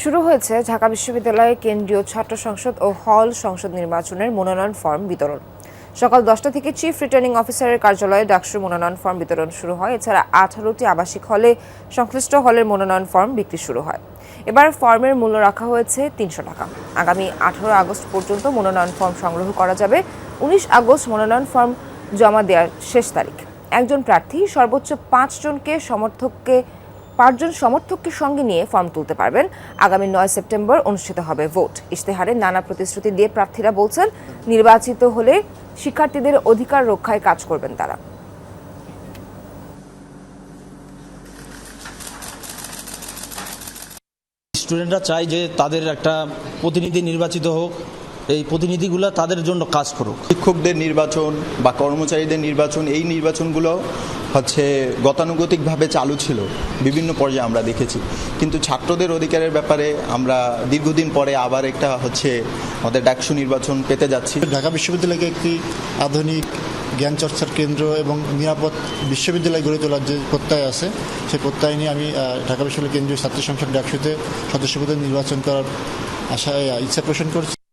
শুরু হয়েছে ঢাকা বিশ্ববিদ্যালয়ের কেন্দ্রীয় ছাত্র সংসদ ও হল সংসদ নির্বাচনের মনোনয়ন ফর্ম বিতরণ। সকাল দশটা থেকে চিফ রিটার্নিং অফিসারের কার্যালয়ে ডাকসুর মনোনয়ন ফর্ম বিতরণ শুরু হয়। এছাড়া আঠারোটি আবাসিক হলে সংশ্লিষ্ট হলের মনোনয়ন ফর্ম বিক্রি শুরু হয়। এবার ফর্মের মূল্য রাখা হয়েছে তিনশো টাকা। আগামী আঠারো আগস্ট পর্যন্ত মনোনয়ন ফর্ম সংগ্রহ করা যাবে। উনিশ আগস্ট মনোনয়ন ফর্ম জমা দেওয়ার শেষ তারিখ। একজন প্রার্থী সর্বোচ্চ পাঁচজনকে সমর্থককে পাঁচজন সমর্থককে সঙ্গে নিয়ে ফর্ম তুলতে পারবেন। আগামী নয় সেপ্টেম্বর অনুষ্ঠিত হবে ভোট। ইশতেহারে নানা প্রতিশ্রুতি দিয়ে প্রার্থীরা বলছেন নির্বাচিত হলে শিক্ষার্থীদের অধিকার রক্ষায় কাজ করবেন তারা। স্টুডেন্টরা চায় যে তাদের একটা প্রতিনিধি নির্বাচিত হোক। এই প্রতিনিধিগুলো তাদের জন্য কাজ করুক। শিক্ষকদের নির্বাচন বা কর্মচারীদের নির্বাচন এই নির্বাচনগুলো হচ্ছে গতানুগতিকভাবে চালু ছিল, বিভিন্ন পর্যায়ে আমরা দেখেছি। কিন্তু ছাত্রদের অধিকারের ব্যাপারে আমরা দীর্ঘদিন পরে আবার একটা হচ্ছে আমাদের ডাকসু নির্বাচন পেতে যাচ্ছি। ঢাকা বিশ্ববিদ্যালয়কে একটি আধুনিক জ্ঞান চর্চার কেন্দ্র এবং নিরাপদ বিশ্ববিদ্যালয় গড়ে তোলার যে প্রত্যয় আছে, সেই প্রত্যয় নিয়ে আমি ঢাকা বিশ্ববিদ্যালয় কেন্দ্রীয় ছাত্র সংসদ ডাকসুতে সদস্যপদে নির্বাচন করার আশায় ইচ্ছা পোষণ করছি।